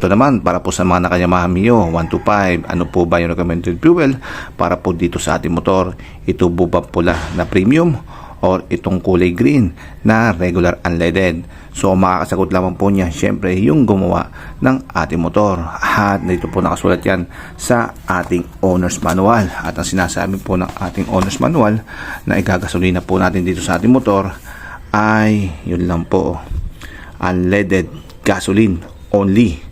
Ito naman, para po sa mga nakayamaha Mio 125, ano po ba yung recommended fuel para po dito sa ating motor? Ito po ba pula na premium or itong kulay green na regular unleaded? So makakasagot lamang po niya syempre yung gumawa ng ating motor. At dito po nakasulat yan sa ating owner's manual. At ang sinasabi po ng ating owner's manual na igagasolina po natin dito sa ating motor ay yun lang po unleaded gasoline only.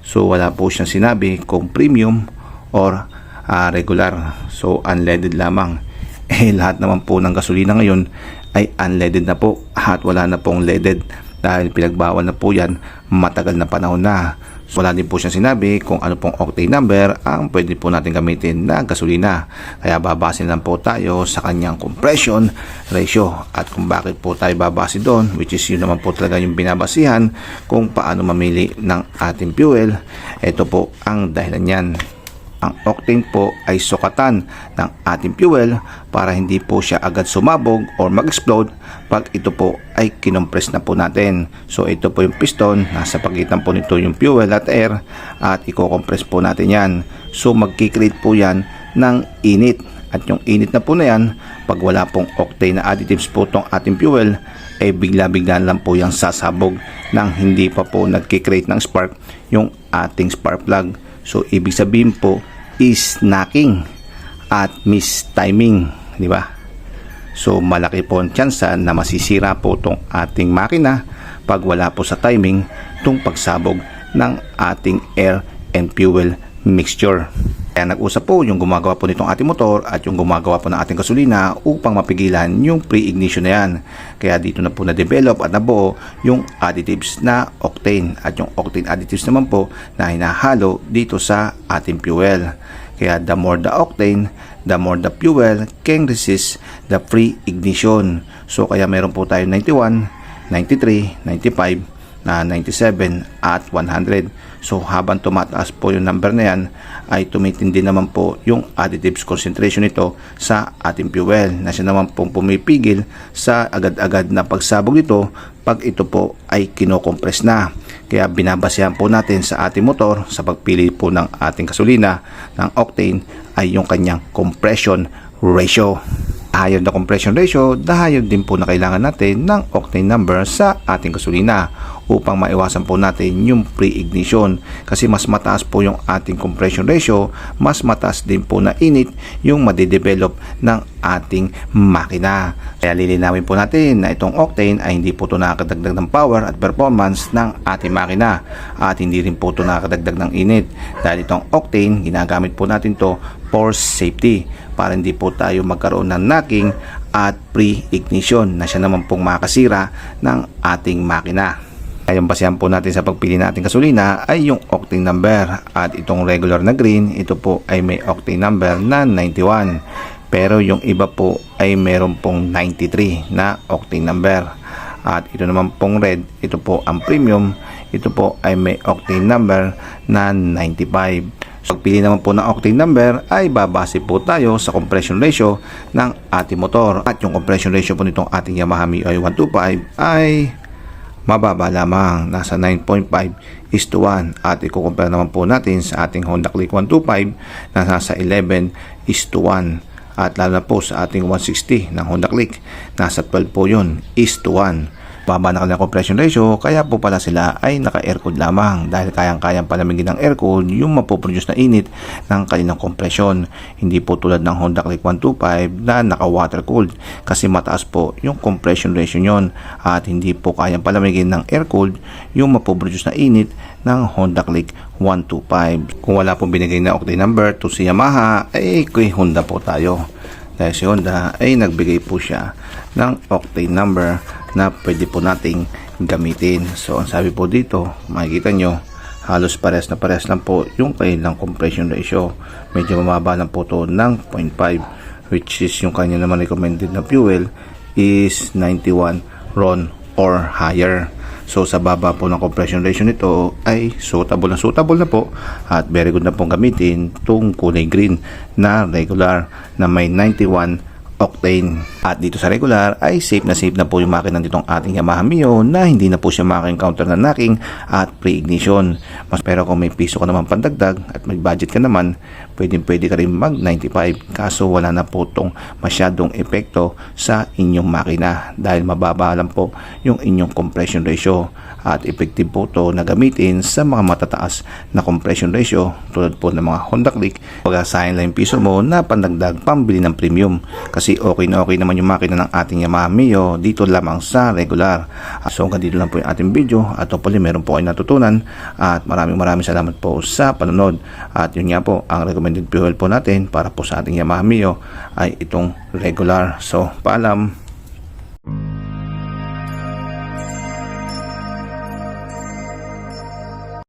So wala po siyang sinabi kung premium or ah, regular. So unleaded lamang. Eh lahat naman po ng gasolina ngayon ay unleaded na po at wala na pong leaded dahil pinagbawal na po yan matagal na panahon na. Wala din po siyang sinabi kung ano pong octane number ang pwede po natin gamitin na gasolina. Kaya babase lang po tayo sa kanyang compression ratio at kung bakit po tayo babase doon which is yun naman po talaga yung binabasihan kung paano mamili ng ating fuel. Ito po ang dahilan yan. Ang octane po ay sukatan ng ating fuel para hindi po siya agad sumabog or mag-explode pag ito po ay kinompress na po natin. So ito po yung piston, nasa pagitan po nito yung fuel at air at i-compress po natin yan. So magkikreate po yan ng init at yung init na po na yan pag wala pong octane na additives po tong ating fuel eh bigla-bigla lang po yung sasabog nang hindi pa po nagkikreate ng spark yung ating spark plug. So, ibig sabihin po is knocking at mistiming, di ba? So, malaki po ang tsansa na masisira po itong ating makina pag wala po sa timing itong pagsabog ng ating air and fuel mixture. Kaya nag-usap po yung gumagawa po nitong ating motor at yung gumagawa po ng ating gasolina upang mapigilan yung pre-ignition na yan. Kaya dito na po na-develop at nabuo yung additives na octane at yung octane additives naman po na hinahalo dito sa ating fuel. Kaya the more the octane, the more the fuel can resist the pre-ignition. So kaya meron po tayo 91, 93, 95, na 97 at 100. So habang tumataas po yung number na yan ay tumitindi naman po yung additives concentration nito sa ating fuel na siya naman pong pumipigil sa agad-agad na pagsabog nito pag ito po ay kinocompress na. Kaya binabasehan po natin sa ating motor sa pagpili po ng ating gasolina ng octane ay yung kanyang compression ratio. Ayon na compression ratio, dahil din po na kailangan natin ng octane number sa ating gasolina upang maiwasan po natin yung pre-ignition kasi mas mataas po yung ating compression ratio, mas mataas din po na init yung madedevelop ng ating makina. Kaya lilinawin po natin na itong octane ay hindi po ito nakakadagdag ng power at performance ng ating makina at hindi rin po ito nakakadagdag ng init dahil itong octane ginagamit po natin to for safety para hindi po tayo magkaroon ng knocking at pre-ignition na siya naman pong makasira ng ating makina. Kaya basehan po natin sa pagpili natin gasolina ay yung octane number. At itong regular na green ito po ay may octane number na 91 pero yung iba po ay meron pong 93 na octane number. At ito naman pong red ito po ang premium. Ito po ay may octane number na 95 So, pagpili naman po ng octane number ay babase po tayo sa compression ratio ng ating motor. At yung compression ratio po nitong ating Yamaha MIUI 125 ay mababa lamang. Nasa 9.5 is to 1. At i-compare naman po natin sa ating Honda Click 125 na nasa 11 is to 1. At lalo na po sa ating 160 ng Honda Click, nasa 12 po yun, is to 1 baba na kanilang compression ratio kaya po pala sila ay naka aircooled lamang. Dahil kayang-kayang palamigin ng aircooled yung mapoproduce na init ng kanilang compression. Hindi po tulad ng Honda Click 125 na naka water cooled kasi mataas po yung compression ratio nyon at hindi po kayang palamigin ng aircooled yung mapoproduce na init ng Honda Click 125 kung wala pong binigay na octane number to si Yamaha ay kay Honda po tayo. Dahil si Honda ay nagbigay po siya ng octane number na pwede po nating gamitin. So, ang sabi po dito, makikita nyo, halos pares na pares lang po yung kanilang compression ratio. Medyo mababa lang po to ng 0.5 which is yung kanya naman recommended na fuel is 91 RON or higher. So sa baba po ng compression ratio nito ay suitable na suitable na po at very good na pong gamitin itong kulay green na regular na may 91 octane. At dito sa regular ay safe na safe na po yung makina nitong ating Yamaha Mio na hindi na po siya maka-encounter na knocking at pre-ignition. Mas pero kung may piso ka naman pandagdag at may budget ka naman, pwede pwede ka rin mag 95 kaso wala na po tong masyadong epekto sa inyong makina dahil mababa lang po yung inyong compression ratio at effective po to na gamitin sa mga matataas na compression ratio tulad po ng mga Honda Click pag-assign lang yung piso mo na pandagdag pambili ng premium kasi okay na okay naman yung makina ng ating Yamaha Mio. Dito lamang sa regular. So hanggang dito lang po yung ating video. At hopefully meron po kayo natutunan. At maraming maraming salamat po sa panonood. At yun nga po ang recommended fuel po natin para po sa ating Yamaha Mio ay itong regular. So paalam